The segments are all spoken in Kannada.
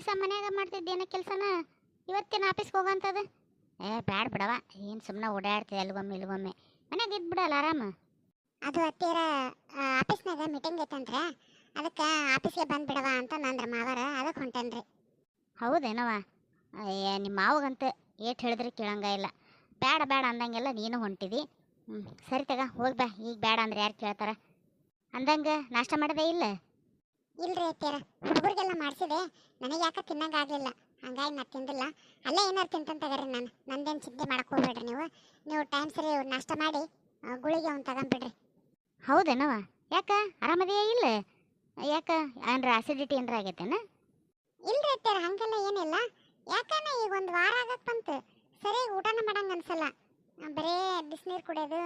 ದಿವಸ ಮನ್ಯಾಗ ಮಾಡ್ತಿದ್ದೇನ ಕೆಲಸನ ಇವತ್ತೇನು ಆಫೀಸ್ಗೆ ಹೋಗಂತದ. ಏ ಬ್ಯಾಡ ಬಿಡವ ಏನು ಸುಮ್ಮನೆ ಓಡಾಡ್ತಿದ್ದೆ ಅಲ್ಗೊಮ್ಮೆ ಇಲ್ಗೊಮ್ಮೆ ಮನ್ಯಾಗ ಇದ್ಬಿಡಲ್ಲ ಆರಾಮ. ಅದು ಹತ್ತಿರ ಆಫೀಸ್ನಾಗ ಮೀಟಿಂಗ್ ಐತಂದ್ರೆ ಅದಕ್ಕೆ ಆಫೀಸ್ಗೆ ಬಂದ್ಬಿಡವ ಅಂತ ನಂದ್ರ ಮಾವಾರ ಅದಕ್ಕೆ ಹೊಂಟೇನ್ರಿ. ಹೌದೇನವ ಅಯ್ಯ ನಿಮ್ಮ ಮಾವಗಂತ ಏಟ್ ಹೇಳಿದ್ರೆ ಕೇಳಂಗ ಇಲ್ಲ. ಬೇಡ ಬೇಡ ಅಂದಂಗೆಲ್ಲ ನೀನು ಹೊಂಟಿದಿ. ಹ್ಞೂ ಸರಿ ತಗ ಹೋಗಿ ಬಾ. ಈಗ ಬೇಡ ಅಂದ್ರೆ ಯಾರು ಕೇಳ್ತಾರ? ಅಂದಂಗೆ ನಾಷ್ಟ ಮಾಡಿದೆ ಇಲ್ಲ? ಇಲ್ರಿ ಅತ್ತೀರ ಹುಡುಗರಿಗೆಲ್ಲ ಮಾಡಿಸಿದೆ ನನಗೆ ಯಾಕೆ ತಿನ್ನಂಗಾಗಲಿಲ್ಲ ಹಂಗಾಗಿ ನಾ ತಿಂದಿಲ್ಲ. ಅಲ್ಲೇ ಏನಾರು ತಿಂತಂತ ತಗರಿ ನಾನು ನಂದೇನು ಚಿಂತೆ ಮಾಡಕ್ಕೆ ಹೋಗ್ಬೇಡ್ರಿ ನೀವು. ನೀವು ಟೈಮ್ ಸರಿ ನಾಷ್ಟ ಮಾಡಿ ಗುಳಿಗೆ ಅವ್ನು ತಗೊಂಬಿಡ್ರಿ ಹೌದೇನವ ಯಾಕ? ಆರಾಮದೆಯಾ ಇಲ್ಲ? ಯಾಕ? ಏನ್ರ ಆಸಿಡಿಟಿ ಏನರ ಆಗೈತೇನ? ಇಲ್ರಿ ಅತ್ತೀರ ಹಂಗೆಲ್ಲ ಏನಿಲ್ಲ. ಯಾಕನ ಈಗ ಒಂದು ವಾರ ಆಗಕ್ಕೆ ಬಂತು. ಸರಿಯಾಗಿ ಊಟನ ಮಾಡಂಗೆ ಅನ್ಸಲ್ಲ. ಬರೇ ಬಿಸಿನೀರು ಕುಡಿಯೋದು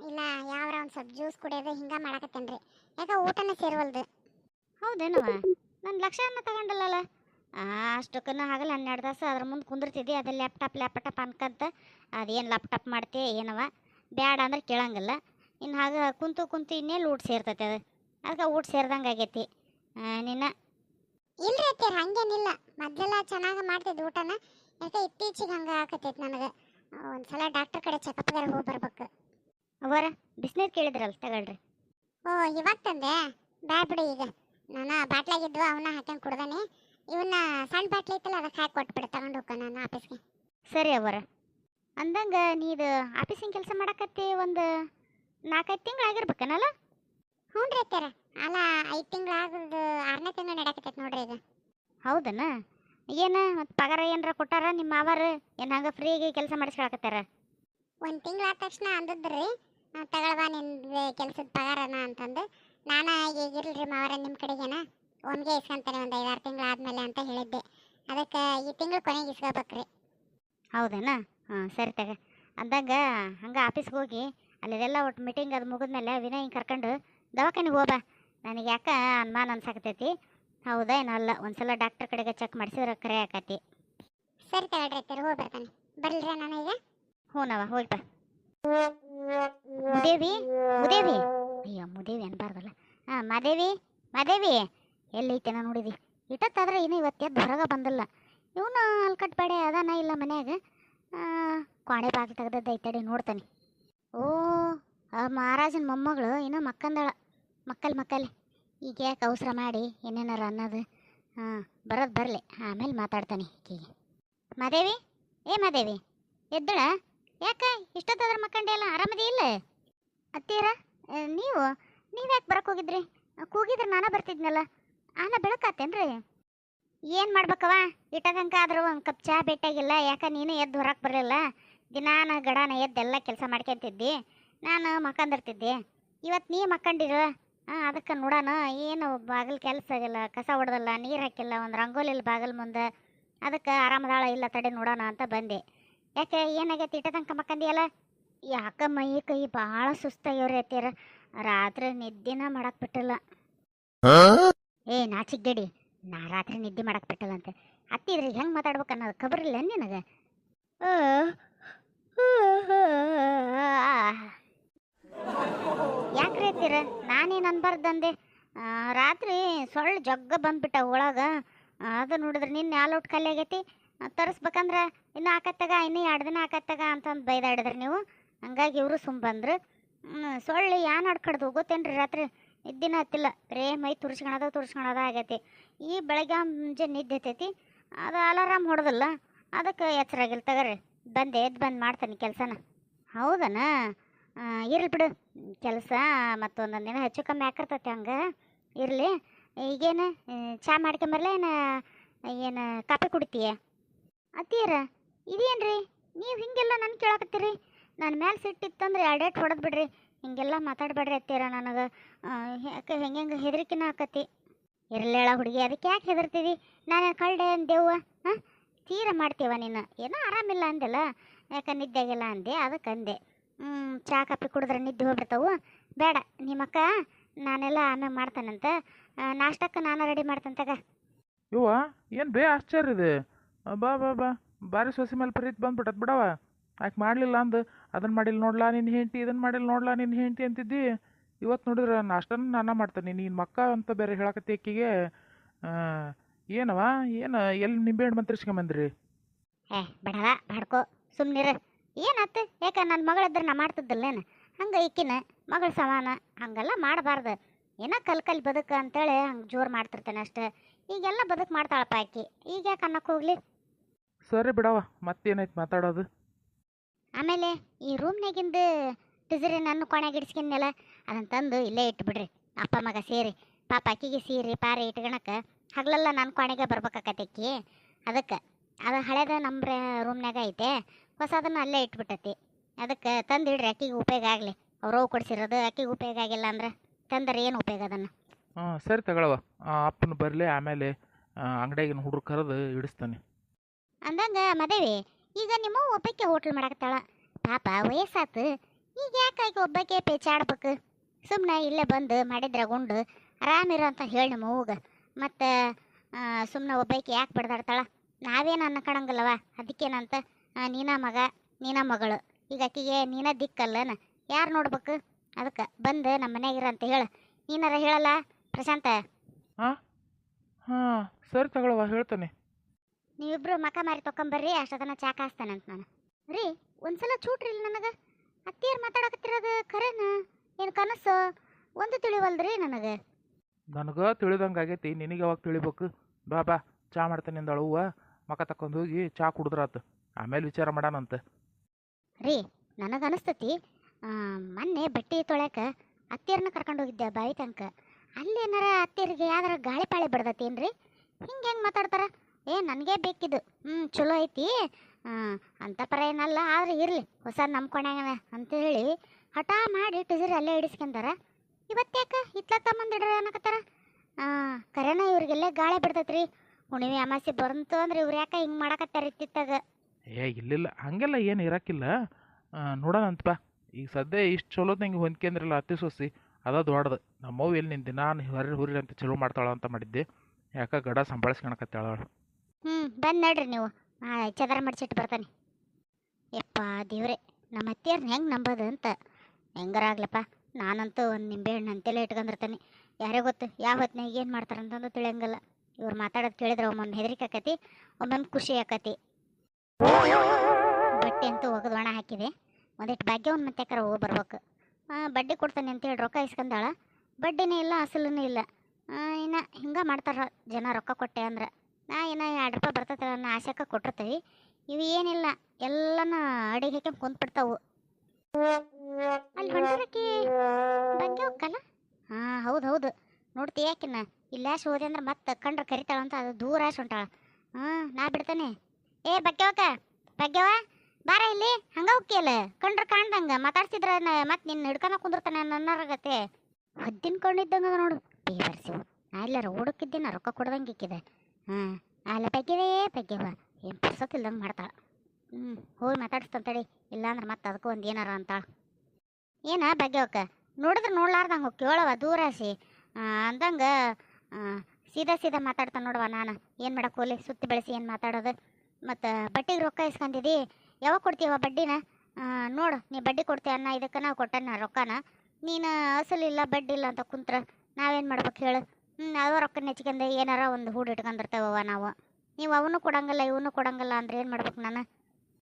ಇಲ್ಲ ಯಾವ್ರ ಒಂದು ಸ್ವಲ್ಪ ಜ್ಯೂಸ್ ಕುಡಿಯೋದು ಹಿಂಗೆ ಮಾಡಕತ್ತೇನ್ರಿ. ಯಾಕೆ ಊಟನೇ ಸೇರ್ವಲ್ದು. ಹೌದೇನವ? ನನ್ನ ಲಕ್ಷನ ತಗೊಂಡಲ್ಲ ಅಷ್ಟಕ್ಕನ ಆಗಲ್ಲ ಹನ್ನೆರಡು ತಾಸು ಅದ್ರ ಮುಂದೆ ಕುಂದಿರ್ತಿದ್ದೆ ಅದು ಲ್ಯಾಪ್ಟಾಪ್ ಲ್ಯಾಪ್ಟಾಪ್ ಅನ್ಕಂತ ಅದೇನು ಲ್ಯಾಪ್ಟಾಪ್ ಮಾಡ್ತೀಯ ಏನವ? ಬ್ಯಾಡ ಅಂದ್ರೆ ಕೇಳಂಗಿಲ್ಲ. ಇನ್ನು ಹಾಗೆ ಕುಂತು ಕುಂತು ಇನ್ನೇನು ಊಟ ಸೇರ್ತೈತೆ ಅದು. ಅದಕ್ಕೆ ಊಟ ಸೇರ್ದಂಗೆ ಆಗೈತಿ. ನಿನ್ನ? ಇಲ್ರಿ ಅತ್ತೆ ಹಂಗೇನಿಲ್ಲ. ಮೊದಲೆಲ್ಲ ಚೆನ್ನಾಗಿ ಮಾಡ್ತಿದ್ದೆ ಊಟನ. ಯಾಕೆ ಇತ್ತೀಚೆಗೆ ಹಂಗೆ ಆಕತೈತಿ ನನಗೆ. ಒಂದ್ಸಲ ಡಾಕ್ಟರ್ ಕಡೆ ಚೆಕಪ್ಗಾರ ಹೋಗಿ ಬರ್ಬೇಕು ಅವರ ಬಿಸ್ನೀರು ಕೇಳಿದ್ರಲ್ಲ ತಗೊಳ್ರಿ. ಓ ಇವಾಗ ತಂದೆ? ಬ್ಯಾಡ ಬಿಡಿ ಈಗ. ನಾನು ಬಾಟ್ಲಾಗಿದ್ವು ಅವನ್ನ ಹಾಕೊಂಡು ಕುಡ್ದಾನೆ. ಇವನ್ನ ಸಣ್ಣ ಬಾಟ್ಲಿ ಐತಲ್ಲ ಅದಕ್ಕೆ ಹಾಕಿ ಕೊಟ್ಬಿಡು ತಗೊಂಡು ಹೋಗ ನಾನು ಆಫೀಸ್ಗೆ. ಸರಿ ಅವರ ಅಂದಂಗೆ ನೀದು ಆಫೀಸಿನ ಕೆಲಸ ಮಾಡಕತ್ತಿ ಒಂದು ನಾಲ್ಕೈದು ತಿಂಗಳು ಆಗಿರ್ಬೇಕನಲ್ಲ? ಹ್ಞೂ ರೀ ಅತ್ತೀರ ಅಲ್ಲ ಐದು ತಿಂಗಳು ಆಗದು ಆರನೇ ತಿಂಗಳು ನಡಕತ್ತೈತೆ ನೋಡ್ರಿ ಈಗ. ಹೌದನ? ಏನು ಮತ್ತು ಪಗಾರ ಏನಾರ ಕೊಟ್ಟಾರ ನಿಮ್ಮ ಮಾವಾರ? ಏನು ಹಂಗೆ ಫ್ರೀಗೆ ಕೆಲಸ ಮಾಡಿಸ್ಕೊಳಕತ್ತಾರ? ಒಂದು ತಿಂಗಳು ಆದ ತಕ್ಷಣ ಅಂದದ್ರಿ ತಗೊಳ್ಬಾ ನಿಮ್ದು ಕೆಲಸದ ಪಗಾರನ ಅಂತಂದು. ನಾನು ಈಗ ಇರ್ಲ್ರಿ ಮಾವರ ನಿಮ್ಮ ಕಡೆಗೇನ? ಒಮ್ಗೆ ಇಸ್ಕೊಂತಾನೆ ಒಂದು ಐದಾರು ತಿಂಗಳು ಆದಮೇಲೆ ಅಂತ ಹೇಳಿದ್ದೆ. ಅದಕ್ಕೆ ಈ ತಿಂಗಳು ಕೊನೆಗೆ ಇಸ್ಕೋಬೇಕ್ರಿ. ಹೌದೇನಾ? ಹಾಂ ಸರಿ ತಗ. ಅಂದಾಗ ಹಂಗೆ ಆಫೀಸ್ಗೆ ಹೋಗಿ ಅಲ್ಲಿದೆಲ್ಲ ಒಟ್ಟು ಮೀಟಿಂಗ್ ಅದು ಮುಗಿದ್ಮೇಲೆ ವಿನಯ್ ಕರ್ಕೊಂಡು ದವಾಖಾನೆಗೆ ಹೋಗ ನನಗೆ ಯಾಕೆ ಅನುಮಾನ ಅನ್ಸಕತೈತಿ ಹೌದಾ ಏನಲ್ಲ ಒಂದ್ಸಲ ಡಾಕ್ಟರ್ ಕಡೆಗೆ ಚೆಕ್ ಮಾಡಿಸಿದ್ರೆ ಕರೆ ಆಕತಿ. ಸರಿ ತಗೊಳ್ರಿ ಅತ್ತೀರ ಹೋಗಿ ಬರ್ತಾನೆ. ಬರ್ಲ್ರಿ ನಾನು ಈಗ ಹ್ಞೂನವ ಹೋಗಿ ಬಾ. ಉದೇವಿ ಮುದೇವಿ ಅಯ್ಯೋ, ಮುದೇವಿ ಅನ್ಬಾರ್ದಲ್ಲ. ಹಾಂ ಮದೇವಿ, ಮಾದೇವಿ ನಾ ನೋಡಿದಿ. ಇಟ್ಟತ್ತಾದ್ರೆ ಇನ್ನು ಇವತ್ತು ಎದ್ದು ಹೊರಗೆ ಬಂದಿಲ್ಲ. ಇವನು ಅಲ್ಕಟ್ ಬೇಡ ಅದಾನ ಇಲ್ಲ ಮನ್ಯಾಗ. ಕ್ವಾಣೆ ಬಾಗಿಲು ತೆಗ್ದದ್ದು ಐತಡಿ, ನೋಡ್ತಾನೆ. ಓ, ಆ ಮಹಾರಾಜನ ಮೊಮ್ಮಗಳು, ಇನ್ನೂ ಮಕ್ಕಂದಳ. ಮಕ್ಕಲ್ ಮಕ್ಕಲ್ಲಿ ಈಗ ಯಾಕೆ ಅವಸರ ಮಾಡಿ ಏನೇನಾರ ಅನ್ನೋದು. ಹಾಂ ಬರೋದು ಬರಲಿ, ಆಮೇಲೆ ಮಾತಾಡ್ತಾನೆ ಈಕೆಗೆ. ಮಾದೇವಿ, ಏ ಮಾದೇವಿ, ಎದ್ದಳ? ಯಾಕೆ, ಇಷ್ಟೊತ್ತಾದ್ರೆ ಮಕ್ಕಂಡೆ ಎಲ್ಲ ಆರಾಮದಿ ಇಲ್ಲ? ಅತ್ತೀರ ನೀವು ನೀವು ಯಾಕೆ ಬರಕ್ಕೆ ಹೋಗಿದ್ರಿ? ಕೂಗಿದ್ರೆ ನಾನು ಬರ್ತಿದ್ನಲ್ಲ, ಆನ ಬೆಳಕಾತೇನ್ರಿ? ಏನು ಮಾಡ್ಬೇಕವ ಇಟಗಂಕ ಆದರೂ ಒಂದು ಕಪ್ ಚಹಾ ಭೇಟಿಯಾಗಿಲ್ಲ, ಯಾಕೆ ನೀನು ಎದ್ದು ಹೊರಕ್ಕೆ ಬರಲಿಲ್ಲ? ದಿನಾನ ಗಡಾನ ಎದ್ದೆಲ್ಲ ಕೆಲಸ ಮಾಡ್ಕೊಂತಿದ್ದಿ, ನಾನು ಮಕ್ಕಂದಿರ್ತಿದ್ದೆ ಇವತ್ತು ನೀ ಮಕ್ಕಂಡಿರ? ಹಾಂ ಅದಕ್ಕೆ ನೋಡೋಣ ಏನು ಬಾಗಿಲು ಕೆಲಸ ಆಗಿಲ್ಲ ಕಸ ಹೊಡೆದಲ್ಲ, ನೀರು ಹಾಕಿಲ್ಲ, ಒಂದು ರಂಗೋಲಿ ಬಾಗಿಲು ಮುಂದೆ, ಅದಕ್ಕೆ ಆರಾಮದಾಳ ಇಲ್ಲ ತಡೆ ನೋಡೋಣ ಅಂತ ಬಂದೆ. ಯಾಕೆ, ಏನಾಗೈತಿ ಇಟ್ಟ ತನಕ ಮಕ್ಕಂದಿಯಲ್ಲ? ಯಾಕ ಮೈ ಕೈ ಭಾಳ ಸುಸ್ತಾಗ್ಯವ್ರಿ ಅತ್ತೀರ ರಾತ್ರಿ ನಿದ್ದೆನ ಮಾಡಕ್ ಬಿಟ್ಟಲ್ಲ. ಏ ನಾಚಿಗ್ಗಡಿ ನಾ ರಾತ್ರಿ ನಿದ್ದೆ ಮಾಡಕ್ ಬಿಟ್ಟಲ್ಲ ಅಂತ. ಅತ್ತಿದ್ರೆ ಹೆಂಗ್ ಮಾತಾಡ್ಬೇಕು ಅನ್ನೋದು ಖಬರಿಲ್ಲ ನಿನಗೆ? ಯಾಕ್ರಿ ಅತ್ತೀರ? ನಾನೇನು ಅನ್ಬಾರ್ದಂದೆ? ರಾತ್ರಿ ಸೊಳ್ಳೆ ಜಗ್ಗ ಬಂದ್ಬಿಟ್ಟ ಒಳಗ. ಅದು ನೋಡಿದ್ರೆ ನಿನ್ನ ಔಟ್ ಖಾಲಿ ಆಗೈತಿ. ತರಸ್ಬೇಕಂದ್ರ ತರಿಸ್ಬೇಕಂದ್ರ ಇನ್ನು ಆಕತ್ತಗ ಇನ್ನೂ ಎರಡು ದಿನ ಆಕತ್ತಗ ಅಂತಂದು ಬೈದಾಡಿದ್ರಿ ನೀವು. ಹಂಗಾಗಿ ಇವರು ಸುಮ್ ಬಂದ್ರು. ಸೊಳ್ಳೆ ಯಾನ್ ಆಡ್ಕಡ್ದು ಗೊತ್ತೇನ್ರಿ ರಾತ್ರಿ? ನಿದ್ದಿನ ಹತ್ತಿಲ್ಲ. ಬರೇ ಮೈ ತುರ್ಸ್ಕೊಳದ ತುರ್ಸ್ಕೊಳದ ಆಗೈತಿ. ಈ ಬೆಳಗ್ಗೆ ಮುಂಜೆ ನಿದ್ದೆ ಹತ್ತೈತಿ. ಅದು ಅಲಾರಾಮ್ ಹೊಡೆದಲ್ಲ ಅದಕ್ಕೆ ಎಚ್ಚರಾಗಿಲ್ಲ ತಗರಿ. ಬಂದೆ ಎದ್ದು ಬಂದು ಮಾಡ್ತಾನೆ ಕೆಲಸನ. ಹೌದನ? ಇರ್ಲಿ ಬಿಡು. ಕೆಲಸ ಮತ್ತೊಂದೊಂದು ದಿನ ಹೆಚ್ಚು ಕಮ್ಮಿ ಆಕಿರ್ತೈತಿ ಹಂಗೆ. ಇರಲಿ. ಈಗೇನು ಆ, ಚಾ ಮಾಡ್ಕೊಂಬರ್ಲ ಏನು ಏನು ಕಾಫಿ ಕುಡಿತೀಯ? ಅತ್ತೀರ ಇದೇನ್ರಿ? ನೀವು ಹಿಂಗೆಲ್ಲ ನನ್ನ ಕೇಳಕತ್ತೀರಿ? ನನ್ನ ಮೇಲೆ ಸಿಟ್ಟಿತ್ತಂದ್ರೆ ಎರಡೆಟ್ ಹೊಡೆದು ಬಿಡ್ರಿ. ಹಿಂಗೆಲ್ಲ ಮಾತಾಡಬೇಡ್ರಿ ಅತ್ತೀರ ನನಗೆ. ಯಾಕೆ ಹೆಂಗೆ ಹೆಂಗೆ ಹೆದರಿಕಿನ ಆಕತಿ? ಇರ್ಲೇಳ ಹುಡುಗಿ, ಅದಕ್ಕೆ ಯಾಕೆ ಹೆದರ್ತೀವಿ ನಾನು ಕಳ್ಳೆ ಅಂದೇವ್ವ? ಹಾಂ? ತೀರ ಮಾಡ್ತೀವ ನೀನು? ಏನೋ ಆರಾಮಿಲ್ಲ ಅಂದೆಲ್ಲ ಯಾಕೆ ನಿದ್ದೆಗಿಲ್ಲ ಅಂದೆ? ಅದಕ್ಕೆ ಅಂದೆ. ಹ್ಞೂ ಚಹಾ ಕಾಫಿ ಕುಡಿದ್ರೆ ನಿದ್ದೆ ಹೋಗ್ಬಿಡ್ತಾವು. ಬೇಡ ನಿಮ್ಮಕ್ಕ ನಾನೆಲ್ಲ ಆಮೇಲೆ ಮಾಡ್ತಾನಂತ. ನಾಷ್ಟಕ್ಕೆ ನಾನು ರೆಡಿ ಮಾಡ್ತಂತಾಗ ತಗ. ಇವ ಏನು ಬೇ ಆಶ್ಚರ್ಯ ಇದೆ. ಬಾ ಬಾ ಬಾ. ಭಾರಿ ಸೊಸಿ ಮೇಲೆ ಪ್ರೀತಿ ಬಂದ್ಬಿಟ್ಟದ್ ಬಿಡವ ಯಾಕೆ ಮಾಡಲಿಲ್ಲ ಅಂದು. ಅದನ್ನು ಮಾಡಿಲ್ಲ ನೋಡ್ಲಾ ನಿನ್ನ ಹೆಂಡ್ತಿ ಇದನ್ನು ಮಾಡಿಲ್ಲ ನೋಡ್ಲಾ ನಿನ್ನ ಹೆಂಡತಿ ಅಂತಿದ್ದಿ. ಇವತ್ತು ನೋಡಿದ್ರೆ ನಾಷ್ಟನ ನಾನು ಮಾಡ್ತೀನಿ ನೀನು ಮಕ್ಕ ಅಂತ ಬೇರೆ ಹೇಳಕತ್ತಿ ಅಕ್ಕಿಗೆ ಏನವ ಏನು ಎಲ್ಲಿ ನಿಂಬೆಹಣ್ಣು ಮಂತ್ರಿಸ್ಕೊಂಬಂದ್ರಿ ಏ ಬಡವ ಮಾಡ್ಕೋ ಸುಮ್ಮನಿರ ಏನಾತು? ಯಾಕ ನನ್ನ ಮಗಳಿದ್ರೆ ನಾ ಮಾಡ್ತಿದ್ದಿಲ್ಲೇನು ಹಂಗೆ ಈಕಿನ ಮಗಳ ಸಮಾನ ಹಂಗೆಲ್ಲ ಮಾಡಬಾರ್ದು. ಏನೋ ಕಲ್ ಕಲ್ ಬದುಕು ಅಂತೇಳಿ ಹಂಗೆ ಜೋರು ಮಾಡ್ತಿರ್ತೇನೆ ಅಷ್ಟೇ. ಈಗೆಲ್ಲ ಬದುಕು ಮಾಡ್ತಾಳಪ್ಪ ಆಕಿ ಈಗ ಯಾಕೆ ಅನ್ನಕ್ಕೆ ಹೋಗ್ಲಿ? ಸರಿ ಬಿಡವ ಮತ್ತೇನಾಯ್ತು ಮಾತಾಡೋದು? ಆಮೇಲೆ ಈ ರೂಮ್ನಾಗಿಂದು ಟಿಸರಿ ನನ್ನ ಕೋಣೆಗೆ ಇಡ್ಸ್ಕಿದ್ನಲ್ಲ ಅದನ್ನ ತಂದು ಇಲ್ಲೇ ಇಟ್ಬಿಡ್ರಿ ಅಪ್ಪ ಮಗ ಸೇರಿ. ಪಾಪ ಅಕ್ಕಿಗೆ ಸೀರೆ ಪಾರಿ ಇಟ್ಕೊಳಕ್ಕೆ ಹಗಲೆಲ್ಲ ನನ್ನ ಕೊನೆಗೆ ಅಕ್ಕಿ ಅದಕ್ಕೆ ಅದು ಹಳೇದು ನಮ್ಮ ರೂಮ್ನಾಗ ಐತೆ ಹೊಸದನ್ನು ಅಲ್ಲೇ ಇಟ್ಬಿಟ್ಟತಿ. ಅದಕ್ಕೆ ತಂದು ಇಡ್ರಿ ಅಕ್ಕಿಗೆ ಉಪಯೋಗ ಆಗಲಿ. ಅವ್ರವು ಕೊಡಿಸಿರೋದು ಅಕ್ಕಿಗೆ ಉಪಯೋಗ ಆಗಿಲ್ಲ ಅಂದ್ರೆ ತಂದರೆ ಏನು ಉಪಯೋಗ ಅದನ್ನು? ಹಾಂ ಸರಿ ತಗೊಳವ ಅಪ್ಪನ ಬರಲಿ ಆಮೇಲೆ ಅಂಗಡಿಯಾಗಿನ ಹುಡುಗರು ಕರೆದು ಇಡಿಸ್ತಾನೆ. ಅಂದಂಗೆ ಮದೇವಿ ಈಗ ನಿಮ್ಮ ಒಬ್ಬಕ್ಕೆ ಹೋಟ್ಲ್ ಮಾಡಾಕತ್ತಾಳ. ಪಾಪ ವಯಸ್ಸಾತು. ಈಗ ಯಾಕಾಗಿ ಒಬ್ಬಕ್ಕೆ ಪೇಚಾಡ್ಬೇಕು? ಸುಮ್ಮನೆ ಇಲ್ಲೇ ಬಂದು ಮಾಡಿದ್ರೆ ಗುಂಡು. ಆರಾಮಿರು ಅಂತ ಹೇಳಿ ನಿಮ್ಮ ಅವ್ವಗ. ಮತ್ತು ಸುಮ್ಮನೆ ಒಬ್ಬಕ್ಕೆ ಯಾಕೆ ಬಡ್ದಾಡ್ತಾಳ? ನಾವೇನು ಅನ್ಕೊಳಂಗಿಲ್ಲವ ಅದಕ್ಕೇನಂತ ನೀನ ಮಗ, ನೀನ ಮಗಳು. ಈಗ ಆಕಿಗೆ ನೀನ ದಿಕ್ಕಲ್ಲನ. ಯಾರು ನೋಡ್ಬೇಕು? ಅದಕ್ಕೆ ಬಂದು ನಮ್ಮ ಇರ ಅಂತ ಹೇಳು. ನೀನಾರ ಹೇಳಲ್ಲ? ಪ್ರಶಾಂತ? ಹಾಂ, ಸರಿ ತಗೊಳವ, ಹೇಳ್ತಾನೆ. ನೀವಿಬ್ರು ಮಕ ಮಾರಿ ತೊಕೊಂಬರ್ರಿ ಅಷ್ಟೊತ್ತನ ಚಾ ಕಾಸ್ತಾನಂತ ನಾನು. ರೀ ಒಂದ್ಸಲ ಚೂಟ್ರಿ ಇಲ್ಲಿ ನನಗೆ. ಅತ್ತಿಯರ್ ಮಾತಾಡಕತ್ತಿರೋದು ಖರೇನ? ಏನು ಕನಸು? ಒಂದು ತಿಳಿವಲ್ರಿ ನನಗೆ. ನನಗೆ ತಿಳಿದಂಗೆ ಆಗೈತಿ ನಿನಗೆ ಯಾವಾಗ ತಿಳಿಬೇಕು? ಬಾ ಬಾ ಚಾ ಮಾಡ್ತಾನೆ ಅಂದಳು ಹೂವ ಮಕ ತಕೊಂಡು ಹೋಗಿ ಚಾ ಕುಡಿದ್ರಾತು. ಆಮೇಲೆ ವಿಚಾರ ಮಾಡಾನಂತ ರೀ ನನಗೆ ಅನಿಸ್ತತಿ. ಮೊನ್ನೆ ಬಟ್ಟೆ ತೊಳ್ಯಾಕ ಅತ್ತಿಯರನ್ನ ಕರ್ಕೊಂಡು ಹೋಗಿದ್ದೆ ಬಾಯಿ ತನಕ. ಅಲ್ಲಿ ಏನಾರ ಅತ್ತಿಯರಿಗೆ ಯಾವ್ದಾರ ಗಾಳಿ ಪಾಳಿ ಬಡ್ದತೇನ್ರಿ ಹಿಂಗೆ ಹೆಂಗೆ ಮಾತಾಡ್ತಾರ? ಏ, ನನಗೆ ಬೇಕಿದ್ದು ಹ್ಞೂ ಚಲೋ ಐತಿ. ಅಂತ ಪರ ಏನಲ್ಲ, ಆದ್ರೆ ಇರಲಿ, ಹೊಸ ಕೊಣ್ಯಾಗ ಅಂತ ಹೇಳಿ ಹಠ ಮಾಡಿ ಟಿಸರಿ ಅಲ್ಲೇ ಇಡಿಸ್ಕೊಂತಾರ ಇವತ್ತೇಕ ಇತ್ಲ ತಮ್ಮಂದಿಡ್ರ ಅನ್ನಕತ್ತಾರ? ಕರೆನ ಇವ್ರಿಗೆಲ್ಲೇ ಗಾಳಿ ಬಿಡ್ತೈತ್ರಿ. ಹುಣ್ಣಿಮೆ ಅಮಾಸೆ ಬಂತು ಅಂದ್ರೆ ಇವ್ರು ಯಾಕೆ ಹಿಂಗೆ ಮಾಡಕತ್ತಾರ ಇತ್ತಿತ್ತಾಗ? ಏ, ಇಲ್ಲಿಲ್ಲ. ಹಂಗೆಲ್ಲ ಏನು ಇರಕ್ಕಿಲ್ಲ ನೋಡೋಣ ನೋಡೋಣಂತ ಬಾ. ಈಗ ಸದ್ಯ ಇಷ್ಟು ಚಲೋದಂಗೆ ಹೊಂದ್ಕೊಂಡ್ರಲ್ಲ ಅತ್ತಿ ಸೊಸಿ ಅದ ದೊಡ್ಡದು. ನಮ್ಮವ್ವ ಎಲ್ಲಿ ನಿಂತು ನಾನು ಹೊರ ಹುರಿ ಅಂತ ಚಲೋ ಮಾಡ್ತಾಳ ಅಂತ ಮಾಡಿದ್ದೆ. ಯಾಕೆ ಗಡ ಸಂಭಾಳಿಸ್ಕೊಳಕತ್ತಾಳ ಹ್ಞೂ ಬಂದು ನೋಡ್ರಿ ನೀವು. ಚದರ ಮಡ್ಸಿಟ್ಟು ಬರ್ತಾನೆ. ಯಪ್ಪ, ದೇವ್ರೆ, ನಮ್ಮ ಅತ್ತೆಯವ್ರನ್ನ ಹೆಂಗೆ ನಂಬೋದು ಅಂತ. ಹೆಂಗಾರ ಆಗ್ಲಪ್ಪ ನಾನಂತೂ ಒಂದು ನಿಂಬೆಹಣ್ಣು ಅಂತೆಲ್ಲ ಇಟ್ಕೊಂಡಿರ್ತಾನೆ. ಯಾರೇ ಗೊತ್ತು, ಯಾವ ಹೊತ್ನಾಗ ಏನು ಮಾಡ್ತಾರೆ ಅಂತಂದು ತಿಳಿಯಂಗಿಲ್ಲ. ಇವ್ರು ಮಾತಾಡೋದು ಕೇಳಿದ್ರೆ ಒಮ್ಮೊಮ್ಮೆ ಹೆದರಿಕೆ ಆಕತಿ, ಒಮ್ಮೊಮ್ಮೆ ಖುಷಿ ಆಕತಿ. ಬಟ್ಟೆ ಅಂತೂ ಒಗದು ಒಣ ಹಾಕಿದೆ. ಒಂದಿಷ್ಟು ಭಾಗ್ಯವನ್ನು ಮತ್ತೆ ಕರ ಹೋಗಿ ಬರ್ಬೇಕು ಬಡ್ಡಿ ಕೊಡ್ತಾನೆ ಅಂತೇಳಿ ರೊಕ್ಕ ಇಸ್ಕೊಂಡಾಳ ಬಡ್ಡಿನೇ ಇಲ್ಲ ಅಸಲೂ ಇಲ್ಲ. ಇನ್ನು ಹಿಂಗೆ ಮಾಡ್ತಾರ ಜನ ರೊಕ್ಕ ಕೊಟ್ಟೆ ಅಂದ್ರೆ. ನಾ ಏನೋ ಎರಡು ರೂಪಾಯಿ ಬರ್ತೈತೆ ಅನ್ನೋ ಆಸೆಕ್ಕ ಕೊಟ್ಟಿರ್ತೀವಿ. ಇವು ಏನಿಲ್ಲ, ಎಲ್ಲನ ಅಡಿಗೆ ಹಾಕ್ಯಂಡ್ ಕುಂತ್ಬಿಡ್ತಾವು. ಅಲ್ಲಿ ಹೊಂಟಿರಕ್ಕೆ ಬಗ್ಗೆ ಹಾಂ, ಹೌದು ಹೌದು. ನೋಡ್ತಿ ಯಾಕಿನ್ನ? ಇಲ್ಲಾಶ್ ಹೋದೆ ಅಂದ್ರೆ ಮತ್ತೆ ಕಂಡ್ರೆ ಕರಿತಾಳ ಅಂತ ಅದು ದೂರ ಆಶ್ ಹೊಂಟಾಳ. ಹಾಂ, ನಾ ಬಿಡ್ತಾನೆ. ಏ ಬಗ್ಗೆವಕ ಬಗ್ಗೆವ ಬಾರ ಇಲ್ಲಿ, ಹಂಗ ಹೋಗ್ತಿಯಲ್ಲ ಕಂಡ್ರೆ ಕಾಣ್ದಂಗ, ಮಾತಾಡ್ಸಿದ್ರ ಮತ್ತೆ ನಿನ್ನ ಹಿಡ್ಕನ ಕುಂದಿರ್ತಾನೆ ಗತೆ ಹದ್ದಿನ ಕೊಂಡಿದ್ದಂಗ ನೋಡು. ಬೇವರ್ಸಿವು ನಾ ಇಲ್ಲಾರ ಓಡಕ್ಕಿದ್ದೆ ನಾ ರೊಕ್ಕ ಕೊಡ್ದಂಗೆ ಇಕ್ಕಿದೆ. ಹಾಂ ಅಲ್ಲ ಬಗ್ಗೆವೇ ಬಗ್ಗೆವ ಏನು ಪುರ್ಸತ್ತಿಲ್ದಂಗೆ ಮಾಡ್ತಾಳೆ. ಹ್ಞೂ ಹೋಗಿ ಮಾತಾಡಿಸ್ತಂತೇಳಿ ಇಲ್ಲಾಂದ್ರೆ ಮತ್ತೆ ಅದಕ್ಕೂ ಒಂದು ಏನಾರ ಅಂತಾಳೆ ಏನ ಬಗ್ಗೆವಕ್ಕ ನೋಡಿದ್ರೆ ನೋಡ್ಲಾರ್ದಂಗೆ ಕೇಳವ ದೂರಾಸಿ ಅಂದಂಗೆ ಸೀದಾ ಸೀದಾ ಮಾತಾಡ್ತಾನೆ ನೋಡವ ನಾನು. ಏನು ಮಾಡಕ್ಕೆ ಹೋಲಿ ಸುತ್ತಿ ಬೆಳೆಸಿ ಏನು ಮಾತಾಡೋದು? ಮತ್ತು ಬಡ್ಡಿಗೆ ರೊಕ್ಕ ಇಸ್ಕೊಂಡಿದ್ದಿ ಯಾವಾಗ ಕೊಡ್ತೀವ ಬಡ್ಡಿನ? ನೋಡು, ನೀ ಬಡ್ಡಿ ಕೊಡ್ತೀಯ ಅನ್ನ ಇದಕ್ಕೆ, ನಾವು ಕೊಟ್ಟನ ರೊಕ್ಕನ. ನೀನು ಅಸಲಿಲ್ಲ ಬಡ್ಡಿ ಇಲ್ಲ ಅಂತ ಕುಂತ್ರ. ನಾವೇನು ಮಾಡ್ಬೇಕು ಹೇಳು. ಅವ ರೊಕ್ಕ ನೆಚ್ಕೊಂಡು ಏನಾರ ಒಂದು ಹೂಡು ಇಟ್ಕೊಂಡಿರ್ತೇವವ ನಾವು. ನೀವು ಅವನು ಕೊಡಂಗಿಲ್ಲ, ಇವನು ಕೊಡಂಗಿಲ್ಲ ಅಂದ್ರೆ ಏನು ಮಾಡ್ಬೇಕು ನಾನು?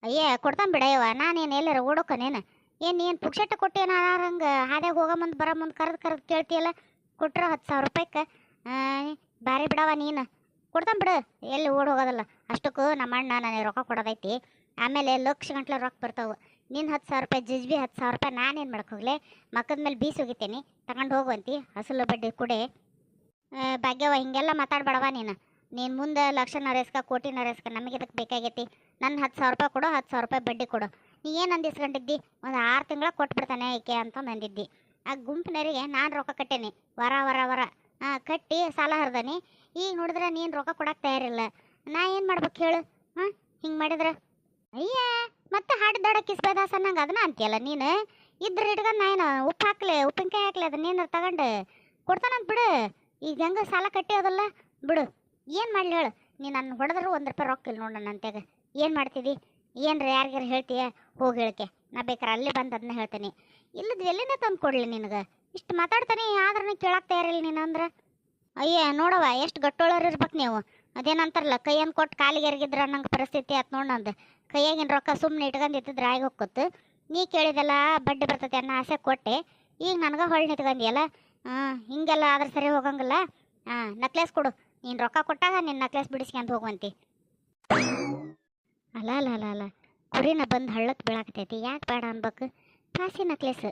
ಅಯ್ಯೇ, ಕೊಡ್ತಾನೆ ಬಿಡಯ್ಯವ ನಾನೇನು ಎಲ್ಲಾರ ಓಡೋಕನೇನು ಏನು? ಏನು ಪುಕ್ಷಟ್ಟ ಕೊಟ್ಟೇನ ಹಂಗೆ ಹಾದ್ಯಾಗ ಹೋಗೋ ಮುಂದೆ ಬರೋ ಮುಂದೆ ಕರೆದು ಕರೆದು ಕೇಳ್ತೀಯಲ್ಲ? ಕೊಟ್ರ ಹತ್ತು ಸಾವಿರ ರೂಪಾಯ್ಗೆ ಬಾರಿ ಬಿಡವ ನೀನು. ಕೊಡ್ತಾನೆ ಬಿಡು, ಎಲ್ಲಿ ಓಡ್ ಹೋಗೋದಲ್ಲ. ಅಷ್ಟಕ್ಕೂ ನಮ್ಮ ಅಣ್ಣ ನನಗೆ ರೊಕ್ಕ ಕೊಡೋದೈತಿ. ಆಮೇಲೆ ಲಕ್ಷ ಗಂಟ್ಲೆ ರೊಕ್ಕ ಬರ್ತಾವೆ. ನಿನ್ನ ಹತ್ತು ಸಾವಿರ ರೂಪಾಯಿ, ಜಿಜ್ಬಿ ಹತ್ತು ಸಾವಿರ ರೂಪಾಯಿ ನಾನೇನು ಮಾಡಕ್ಕೆ ಹೋಗ್ಲೆ? ಮಕ್ಕದ ಮೇಲೆ ಬೀಸ್ ಹೋಗಿತೀನಿ ತಗೊಂಡು ಹೋಗುವಂತಿ ಅಸಲು ಬಡ್ಡಿ ಕುಡೆ. ಭಾಗ್ಯವ ಹಿಂಗೆಲ್ಲ ಮಾತಾಡ್ಬೇಡವ ನೀನು. ನೀನು ಮುಂದೆ ಲಕ್ಷ ನರೇಸ್ಕ, ಕೋಟಿ ನರೇಸ್ಕ, ನಮಗೆ ಇದಕ್ಕೆ ಬೇಕಾಗೈತಿ. ನನ್ನ ಹತ್ತು ಸಾವಿರ ರೂಪಾಯಿ ಕೊಡು, ಹತ್ತು ಸಾವಿರ ರೂಪಾಯಿ ಬಡ್ಡಿ ಕೊಡು. ನೀ ಏನು ಅಂದಿಸ್ಕೊಂಡಿದ್ದಿ ಒಂದು ಆರು ತಿಂಗಳ ಕೊಟ್ಬಿಡ್ತಾನೆ ಈಕೆ ಅಂತ ಅಂದಿದ್ದಿ. ಆ ಗುಂಪಿನರಿಗೆ ನಾನು ರೊಕ್ಕ ಕಟ್ಟೇನಿ. ವರ ವರ ವರ. ಕಟ್ಟಿ ಸಾಲ ಹರಿದಾನಿ. ಈಗ ನೋಡಿದ್ರೆ ನೀನು ರೊಕ್ಕ ಕೊಡಕ್ಕೆ ತಯಾರಿಲ್ಲ. ನಾ ಏನು ಮಾಡ್ಬೇಕು ಹೇಳು? ಹಾಂ? ಹಿಂಗೆ ಮಾಡಿದ್ರೆ? ಅಯ್ಯ, ಮತ್ತೆ ಹಾಡಿದಾಡ ಕಿಸ್ಬೇದಾಸ ಅನ್ನಂಗೆ ಅದನ್ನ ಅಂತೀಯಲ್ಲ ನೀನು? ಇದ್ರ ಇಟ್ಕೊಂಡು ನಾನು ಉಪ್ಪು ಹಾಕ್ಲೆ, ಉಪ್ಪಿನಕಾಯಿ ಹಾಕ್ಲೆ ಅದನ್ನ ಏನಾರು ತಗೊಂಡು ಕೊಡ್ತಾನಂತ ಬಿಡು. ಈಗ ಹೆಂಗೆ ಸಾಲ ಕಟ್ಟಿಯೋದಲ್ಲ ಬಿಡು. ಏನು ಮಾಡಲಿ ಹೇಳು. ನೀ ನನ್ನ ಹೊಡೆದ್ರು ಒಂದು ರೂಪಾಯಿ ರೊಕ್ಕ ಇಲ್ಲ ನೋಡು ನನ್ನ ಅಂತ್ಯಾಗ. ಏನು ಮಾಡ್ತಿದ್ದಿ ಏನ್ರ ಯಾರಿಗಾರ ಹೇಳ್ತೀಯ? ಹೋಗಿ ಹೇಳ್ಕೆ ನಾ ಬೇಕಾರೆ ಅಲ್ಲಿ ಬಂದು ಅದನ್ನ ಹೇಳ್ತೀನಿ. ಇಲ್ಲದ ಎಲ್ಲಿಂದ ತಂದು ಕೊಡ್ಲಿ ನಿನಗೆ? ಇಷ್ಟು ಮಾತಾಡ್ತಾನೆ ಆದ್ರೂ ಕೇಳಕ್ಕೆ ತಯಾರಿಲ್ಲ ನೀನು ಅಂದ್ರೆ? ಅಯ್ಯ ನೋಡವ ಎಷ್ಟು ಗಟ್ಟೋಳರು ಇರ್ಬೇಕು ನೀವು. ಅದೇನಂತಾರಲ್ಲ ಕೈಯನ್ನು ಕೊಟ್ಟು ಕಾಲಿಗೆ ಎರಗಿದ್ರ ಅನ್ನಂಗೆ ಪರಿಸ್ಥಿತಿ ಆಯ್ತು ನೋಡಿ ನಂದು. ಕೈಯಾಗಿನ ರೊಕ್ಕ ಸುಮ್ಮನೆ ಇಟ್ಕೊಂಡು ಇತ್ತಿದ್ರೆ ಆಗಿ ಹೋಗ್ಕೊತ್ತು ನೀ ಕೇಳಿದೆಲ್ಲ ಬಡ್ಡಿ ಬರ್ತೈತೆ ಅನ್ನೋ ಆಸೆ ಕೊಟ್ಟೆ. ಈಗ ನನಗೆ ಹೊಳ್ಳಿ ನಿಂತ್ಕೊಂದಿಯಲ್ಲ? ಹಾಂ ಹಿಂಗೆಲ್ಲ ಆದ್ರೆ ಸರಿ ಹೋಗಂಗಿಲ್ಲ. ಹಾಂ ನಕ್ಲೆಸ್ ಕೊಡು. ನೀನು ರೊಕ್ಕ ಕೊಟ್ಟಾಗ ನಿನ್ನ ನಕ್ಲೆಸ್ ಬಿಡಿಸ್ಕೊಂತ ಹೋಗುವಂತಿ. ಅಲ್ಲ ಅಲ್ಲ ಅಲ್ಲ ಅಲ್ಲ. ಕುರಿನ ಬಂದು ಹಳ್ಳಕ್ಕೆ ಬೀಳಾಕತೈತಿ ಯಾಕೆ ಬೇಡ ಅನ್ಬೇಕು? ಕಾಸಿ ನಕ್ಲೆಸ್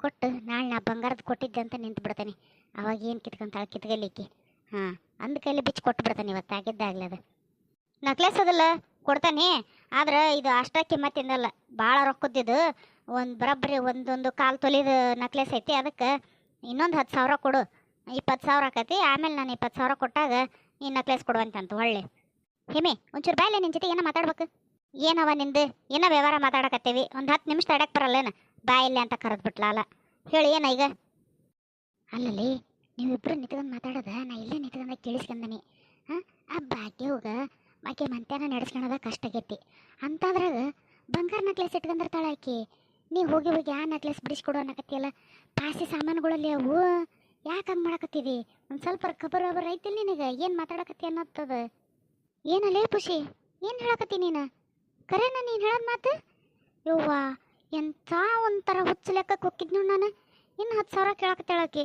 ಕೊಟ್ಟು ನಾಳೆ ನಾ ಬಂಗಾರದ ಕೊಟ್ಟಿದ್ದೆ ಅಂತ ನಿಂತು ಬಿಡ್ತಾನೆ. ಅವಾಗ ಏನು ಕಿತ್ಕೊಂತಾಳೆ ಕಿತ್ಗಲಿಕ್ಕೆ. ಹಾಂ ಅಂದ ಕೈಲಿ ಬಿಚ್ಚಿ ಕೊಟ್ಟು ಬಿಡ್ತಾನೆ ಇವತ್ತು. ಆಗಿದ್ದಾಗಲಿ ಅದು. ನಕ್ಲೆಸ್ ಅದಲ್ಲ, ಕೊಡ್ತಾನೆ. ಆದ್ರೆ ಇದು ಅಷ್ಟ ಕಿಮ್ಮತ್ತಿಂದಲ್ಲ ಭಾಳ ರೊಕ್ಕದ್ದಿದ್ದು ಒಂದು ಬರೋಬ್ಬರಿ, ಒಂದೊಂದು ಕಾಲು ತೊಲಿದ ನಕ್ಲೆಸ್ ಐತಿ. ಅದಕ್ಕೆ ಇನ್ನೊಂದು ಹತ್ತು ಸಾವಿರ ಕೊಡು. ಇಪ್ಪತ್ತು ಸಾವಿರ ಆಕತಿ, ಆಮೇಲೆ ನಾನು ಇಪ್ಪತ್ತು ಸಾವಿರ ಕೊಟ್ಟಾಗ ಈ ನಕ್ಲೆಸ್ ಕೊಡುವಂತಂತ, ಒಳ್ಳೆ. ಹೇಮೆ, ಒಂಚೂರು ಬಾಯಲ್ಲಿ ನಿನ್ನ ಜೊತೆ ಏನೋ ಮಾತಾಡ್ಬೇಕು. ಏನವ ನಿಂದು? ಏನೋ ವ್ಯವಹಾರ ಮಾತಾಡಕತ್ತೀವಿ? ಒಂದು ಹತ್ತು ನಿಮಿಷ ತಡಕ್ಕೆ ಬರಲ್ಲೇನು ಬಾಯಿಲ್ಲ ಅಂತ ಕರೆದ್ಬಿಟ್ಲ ಅಲ್ಲ ಹೇಳಿ ಏನ ಈಗ? ಅಲ್ಲಲ್ಲಿ ನೀವಿಬ್ಬರು ನಿಂತ್ಕೊಂಡು ಮಾತಾಡೋದ? ನಾ ಇಲ್ಲೇ ನಿಂತ್ಕೊಂಡ ಕೇಳಿಸ್ಕೊಂಡನಿ ಹಾಂ? ಆ ಭಾಗ್ಯವಾಗ ಆಕೆ ಮಂತ್ಯಾನ ನಡೆಸ್ಕೊಳೋದ ಕಷ್ಟ ಆಗೈತಿ. ಅಂಥದ್ರಾಗ ಬಂಗಾರ ನಕ್ಲೆಸ್ ಇಟ್ಕೊಂಡಿರ್ತಾಳೆ ಆಕಿ. ನೀ ಹೋಗಿ ಹೋಗಿ ಆ ನೆಕ್ಲೆಸ್ ಬಿಡಿಸ್ಕೊಡು ಅನ್ನಕತ್ತಿಯಲ್ಲ. ಪಾಸಿ ಸಾಮಾನುಗಳಲ್ಲಿ ಅವು. ಯಾಕೆ ಹಂಗೆ ಮಾಡಕತ್ತಿದಿ? ಒಂದು ಸ್ವಲ್ಪ ಖಬರ್ ಖಬರ್ ಐತಿಲ್ಲ ನಿನಗೆ? ಏನು ಮಾತಾಡಕತ್ತಿ ಅನ್ನತ್ತದ? ಏನಲ್ಲೇ ಖುಷಿ ಏನು ಹೇಳಕತ್ತಿ ನೀನು? ಕರೆನ ನೀನು ಹೇಳೋದು ಮಾತು? ಯವ್ವ, ಎಂಥ ಒಂಥರ ಹುಚ್ಚ ಲೆಕ್ಕಕ್ಕೆ ಹೋಗಿದ್ನು ನಾನು. ಇನ್ನು ಹತ್ತು ಸಾವಿರ ಕೇಳಕತ್ತೇಳಕ್ಕೆ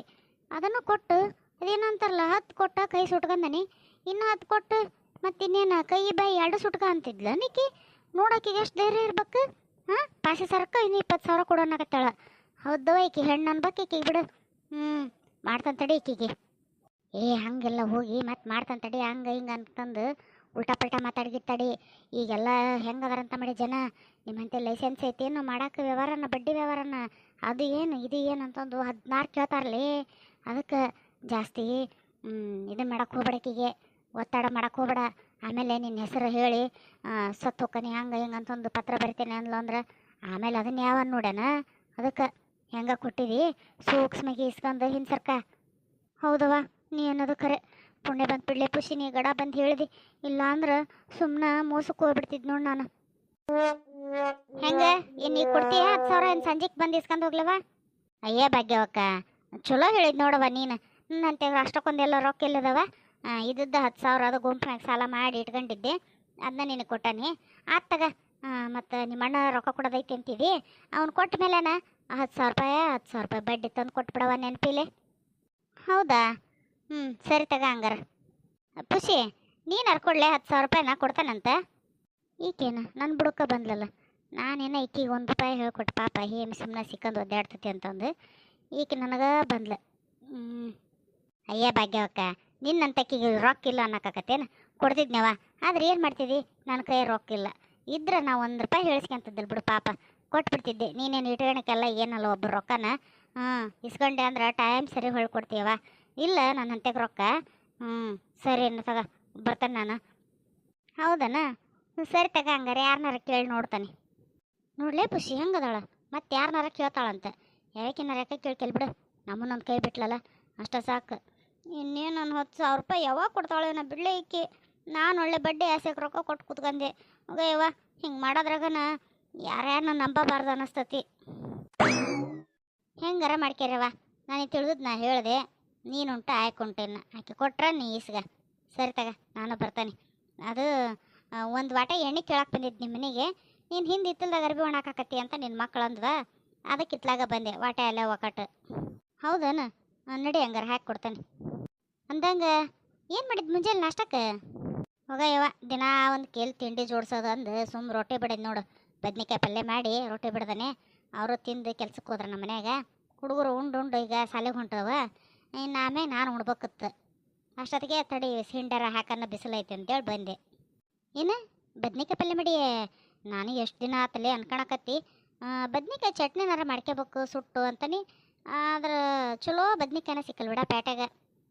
ಅದನ್ನು ಕೊಟ್ಟು, ಅದೇನಂತಾರಲ್ಲ, ಹತ್ತು ಕೊಟ್ಟ ಕೈ ಸುಟ್ಕಂದನಿ. ಇನ್ನು ಹತ್ತು ಕೊಟ್ಟು ಮತ್ತೆ ಇನ್ನೇನು ಕೈ ಬಾಯಿ ಎರಡು ಸುಟ್ಕ ಅಂತಿದ್ಲ ನಿಕ್ಕಿ? ನೋಡೋಕೆ ಎಷ್ಟು ಧೈರ್ಯ ಇರ್ಬೇಕು? ಹಾಂ ಪಾಸಿ ಸರ್ಕ ಇನ್ನು ಇಪ್ಪತ್ತು ಸಾವಿರ ಕೊಡೋನಾಗತ್ತಾಳ. ಹೌದು ಈಕಿ ಹೆಣ್ಣು ಅನ್ಬೇಕು ಈಕಿಗೆ ಬಿಡು. ಹ್ಞೂ ಮಾಡ್ತಾನೆ ತಡಿ ಈಕಿಗೆ. ಏ, ಹಂಗೆಲ್ಲ ಹೋಗಿ ಮತ್ತೆ ಮಾಡ್ತಾನೆ ತಡಿ ಹಂಗೆ ಹಿಂಗೆ ಅಂತಂದು ಉಲ್ಟಾ ಪಲ್ಟಾ ಮಾತಾಡಿಗಿತ್ತಡಿ. ಈಗೆಲ್ಲ ಹೆಂಗೆ ಅದಾರಂತ ಮಾಡಿ ಜನ? ನಿಮ್ಮಂತೆ ಲೈಸೆನ್ಸ್ ಐತೇನು ಮಾಡೋಕೆ ವ್ಯವಹಾರನ, ಬಡ್ಡಿ ವ್ಯವಹಾರನ? ಅದು ಏನು? ಇದು ಏನು ಅಂತಂದು ಹದಿನಾರು ಕೇಳ್ತಾರಲಿ. ಅದಕ್ಕೆ ಜಾಸ್ತಿ ಇದನ್ನು ಮಾಡಕ್ಕೆ ಹೋಗ್ಬೇಡಕ್ಕಿಗೆ ಒತ್ತಡ ಮಾಡೋಕೆ ಹೋಗ್ಬೇಡ. ಆಮೇಲೆ ನಿನ್ನ ಹೆಸರು ಹೇಳಿ ಸತ್ತು ಹೋಗ್ಕನಿ ಹಂಗೆ ಹಿಂಗೆ ಅಂತಂದು ಪತ್ರ ಬರಿತೇನೆ ಅಂದ್ಲು ಅಂದ್ರೆ, ಆಮೇಲೆ ಅದನ್ನ ಯಾವ ನೋಡ್ಯಾನ? ಅದಕ್ಕೆ ಹೆಂಗೆ ಕೊಟ್ಟಿದಿ? ಸೂಕ್ಷ್ಮಗೆ ಇಸ್ಕೊಂಡು ಹಿಂಸರ್ಕ. ಹೌದವ್ವ, ನೀ ಅನ್ನೋದು ಖರೆ ಪುಣ್ಯ ಬಂದು ಬಿಡ್ಲೆ ಪುಷಿ ನೀ ಗಡ ಬಂದು ಹೇಳಿದಿ. ಇಲ್ಲ ಅಂದ್ರೆ ಸುಮ್ಮನೆ ಮೋಸಕ್ಕೆ ಹೋಗ್ಬಿಡ್ತಿದ್ ನೋಡಿ ನಾನು. ಹೆಂಗೆ? ಏನು ನೀ ಕೊಡ್ತೀಯ? ಹತ್ತು ಸಾವಿರ ಏನು ಸಂಜೆಗೆ ಬಂದು ಇಸ್ಕೊಂಡು ಹೋಗ್ಲವ ಅಯ್ಯ ಭಾಗ್ಯವಕ್ಕ, ಚಲೋ ಹೇಳಿದ್ ನೋಡವ್ವ ನೀನು. ನಂತೆ ಅಷ್ಟಕ್ಕೊಂದೆಲ್ಲ ರೊಕ್ಕ ಇಲ್ಲದವ ಇದ್ದದ್ದು ಹತ್ತು ಸಾವಿರ ಅದು ಗುಂಪಿನಾಗ ಸಾಲ ಮಾಡಿ ಇಟ್ಕೊಂಡಿದ್ದೆ. ಅದನ್ನ ನಿನಗೆ ಕೊಟ್ಟಾನಿ. ಆತ್ ತಗ ಮತ್ತು ನಿಮ್ಮ ಅಣ್ಣ ರೊಕ್ಕ ಕೊಡೋದೈತಿ ಅಂತಿದಿ ಅವ್ನು ಕೊಟ್ಟ ಮೇಲೆನ ಹತ್ತು ಸಾವಿರ ರೂಪಾಯಿ, ಹತ್ತು ಸಾವಿರ ರೂಪಾಯಿ ಬಡ್ಡಿ ತಂದು ಕೊಟ್ಬಿಡವ ನೆನಪಿಲೆ. ಹೌದಾ? ಹ್ಞೂ ಸರಿ ತಗ ಹಂಗಾರ. ಖುಷಿ ನೀನು ಹರ್ಕೊಡ್ಲೆ ಹತ್ತು ಸಾವಿರ ರೂಪಾಯಿನ ಕೊಡ್ತಾನಂತ? ಈಕೇನ ನನ್ನ ಬುಡಕ ಬಂದ್ಲಲ್ಲ. ನಾನೇನ ಈಕಿಗೆ ಒಂದು ರೂಪಾಯಿ ಹೇಳ್ಕೊಟ್ಟು ಪಾಪ, ಏನು ಸುಮ್ಮನೆ ಸಿಕ್ಕಂದು ಒದ್ದಾಡ್ತತಿ ಅಂತಂದು. ಈಕೆ ನನಗೆ ಬಂದ್ಲ. ಹ್ಞೂ ಅಯ್ಯ ಭಾಗ್ಯವಕ್ಕ ನಿನ್ನಂತಕ್ಕಿಗೆ ರೊಕ್ಕ ಇಲ್ಲ ಅನ್ನಕತ್ತೇನು ಕೊಡ್ತಿದ್ನವ ಆದ್ರೆ ಏನು ಮಾಡ್ತಿದ್ದಿ? ನನ್ನ ಕೈ ರೊಕ್ಕ ಇಲ್ಲ. ಇದ್ರೆ ನಾವು ಒಂದು ರೂಪಾಯಿ ಹೇಳಿಸ್ಕೊಂತಿದ್ದಿಲ್ಲ ಬಿಡು ಪಾಪ. ಕೊಟ್ಬಿಡ್ತಿದ್ದೆ. ನೀನೇನು ಇಟ್ಕೊಳಕ್ಕೆಲ್ಲ ಏನಲ್ಲ ಒಬ್ಬ ರೊಕ್ಕನ? ಹ್ಞೂ ಇಸ್ಕೊಂಡೆ ಅಂದ್ರೆ ಟೈಮ್ ಸರಿ ಹೊಳ್ಕೊಡ್ತೀವ ಇಲ್ಲ ನನ್ನ ಹಂತೆಗೆ ರೊಕ್ಕ? ಹ್ಞೂ ಸರಿ ತಗ, ಬರ್ತಾನೆ ನಾನು. ಹೌದನ? ಸರಿ ತಗ ಹಂಗಾರೆ ಯಾರನ್ನಾರ ಕೇಳಿ ನೋಡ್ತಾನೆ. ನೋಡ್ಲೇ ಖುಷಿ ಹೆಂಗದಾಳ? ಮತ್ತೆ ಯಾರನ್ನಾರ ಕೇಳ್ತಾಳಂತ. ಯಾಕೆ ಕೇಳಿ ಬಿಡು. ನಮ್ಮನ್ನೊಂದು ಕೈ ಬಿಟ್ಲಲ್ಲ? ಅಷ್ಟ ಸಾಕು. ಇನ್ನೇನು ನಾನು ಹತ್ತು ಸಾವಿರ ರೂಪಾಯಿ ಯಾವಾಗ ಕೊಡ್ತಾಳೆ ನಾ ಬಿಡ್ಲೆ ಈಕಿ. ನಾನು ಒಳ್ಳೆ ಬಡ್ಡಿ ಆಸೆಗೆ ರೊಕ್ಕ ಕೊಟ್ಟು ಕೂತ್ಕೊಂಡೆ. ಯವ್ವ, ಹಿಂಗೆ ಮಾಡೋದ್ರಾಗನ ಯಾರ್ಯಾರನ್ನ ನಂಬಬಾರ್ದು ಅನ್ನಿಸ್ತತಿ ಹೆಂಗಾರ ಮಾಡ್ಕ್ಯಾರವ್ವ? ನನಗೆ ತಿಳಿದ್ ನಾ ಹೇಳಿದೆ ನೀನುಂಟ ಆಯ್ಕೊಂಟೇನ ಆಕೆ ಕೊಟ್ರ ನೀ ಈಸ್ಗ. ಸರಿ ತಗ, ನಾನು ಬರ್ತಾನೆ. ಅದು ಒಂದು ವಾಟ ಎಣ್ಣೆ ಕೇಳಕ್ಕೆ ಬಂದಿದ್ದು ನಿಮ್ಮ ಮನೆಗೆ. ನೀನು ಹಿಂದೆ ಇತ್ತಲ್ದಾಗ ಅರ್ಬಿ ಒಣಾಕತ್ತಿ ಅಂತ ನಿನ್ನ ಮಕ್ಕಳು ಅಂದ್ವ? ಅದಕ್ಕೆ ಇತ್ತಲಾಗ ಬಂದೆ, ವಾಟ ಎಲ್ಲ ಒಕ್ಕಟ್ಟು ಹೌದನ? ನಡಿ ಹಂಗಾರೆ ಹಾಕಿ ಕೊಡ್ತಾನೆ. ಅಂದಂಗೆ ಏನು ಮಾಡಿದ್ ಮುಂಜಾನೆ ನಾಷ್ಟಕ್ಕೆ? ಯಾವ ದಿನ ಒಂದು ಕೇಳಿ ತಿಂಡಿ ಜೋಡ್ಸೋದು ಅಂದ್, ಸುಮ್ ರೊಟ್ಟಿ ಬಿಡೋದು ನೋಡು. ಬದ್ನಿಕಾಯಿ ಪಲ್ಯ ಮಾಡಿ ರೊಟ್ಟಿ ಬಿಡ್ದಾನೆ. ಅವರು ತಿಂದು ಕೆಲ್ಸಕ್ಕೆ ಹೋದ್ರ ನಮ್ಮ ಮನ್ಯಾಗ. ಹುಡುಗರು ಉಂಡು ಉಂಡು ಈಗ ಸಾಲಿಗೆ ಹೊಂಟವ ಇನ್ನು ಆಮೇಲೆ ನಾನು ಉಣ್ಬೇಕಿತ್ತು ಅಷ್ಟೊತ್ತಿಗೆ ತಡಿ ಸಿಂಡರ ಹಾಕನ್ನ ಬಿಸಿಲೈತೆ ಅಂತೇಳಿ ಬಂದೆ. ಏನು? ಬದ್ನಿಕಾಯಿ ಪಲ್ಯ ಮಾಡಿ ನಾನು ಎಷ್ಟು ದಿನ ಆತಲೆ ಅನ್ಕೊಳಕತ್ತಿ ಬದ್ನಿಕಾಯಿ ಚಟ್ನಿನಾರ ಮಾಡ್ಕೋಬೇಕು ಸುಟ್ಟು ಅಂತನಿ. ಆದ್ರೆ ಚಲೋ ಬದ್ನಿಕಾಯಿನ ಸಿಕ್ಕಲ್ ಬಿಡ ಪ್ಯಾಟ್ಯಾಗ.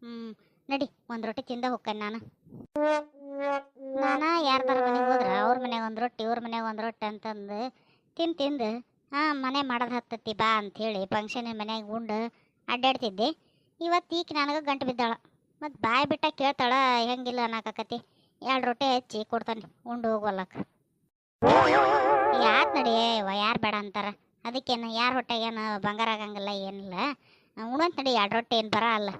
ಹ್ಞೂ ನಡಿ, ಒಂದು ರೊಟ್ಟಿ ತಿಂದ ಹೋಗ್ಕೇನೆ ನಾನು. ನಾನು ಯಾರ್ದಾರ ಮನೆಗೆ ಹೋದ್ರೆ? ಅವ್ರ ಮನೆಗೆ ಒಂದು ರೊಟ್ಟಿ, ಇವ್ರ ಮನೆಗೆ ಒಂದು ರೊಟ್ಟಿ ಅಂತಂದು ತಿಂದು ತಿಂದು, ಹಾಂ, ಮನೆ ಮಾಡೋದು ಹತ್ತತಿ ಬಾ ಅಂಥೇಳಿ ಫಂಕ್ಷನ್ ಮನೆಗೆ ಉಂಡು ಅಡ್ಡಾಡ್ತಿದ್ದೆ ಇವತ್ತು ಈಕೆ ನನಗೆ ಗಂಟು ಬಿದ್ದಾಳ. ಮತ್ತು ಬಾಯಿ ಬಿಟ್ಟ ಕೇಳ್ತಾಳ, ಹೆಂಗಿಲ್ಲ ಅನ್ನಕತ್ತಿ ಎರಡು ರೊಟ್ಟಿ ಹಚ್ಚಿ ಕೊಡ್ತಾನೆ, ಉಂಡು ಹೋಗೋಲ್ಲಕ್ಕ ಯಾಕೆ ನಡಿ ಇವ ಯಾರು ಬೇಡ ಅಂತಾರ? ಅದಕ್ಕೇನು, ಯಾರ ಹೊಟ್ಟೆಗೇನು ಬಂಗಾರ ಆಗಂಗಿಲ್ಲ, ಏನಿಲ್ಲ. ಉಣಂತ ನಡಿ, ಎರಡು ರೊಟ್ಟಿ ಏನು ಬರ ಅಲ್ಲ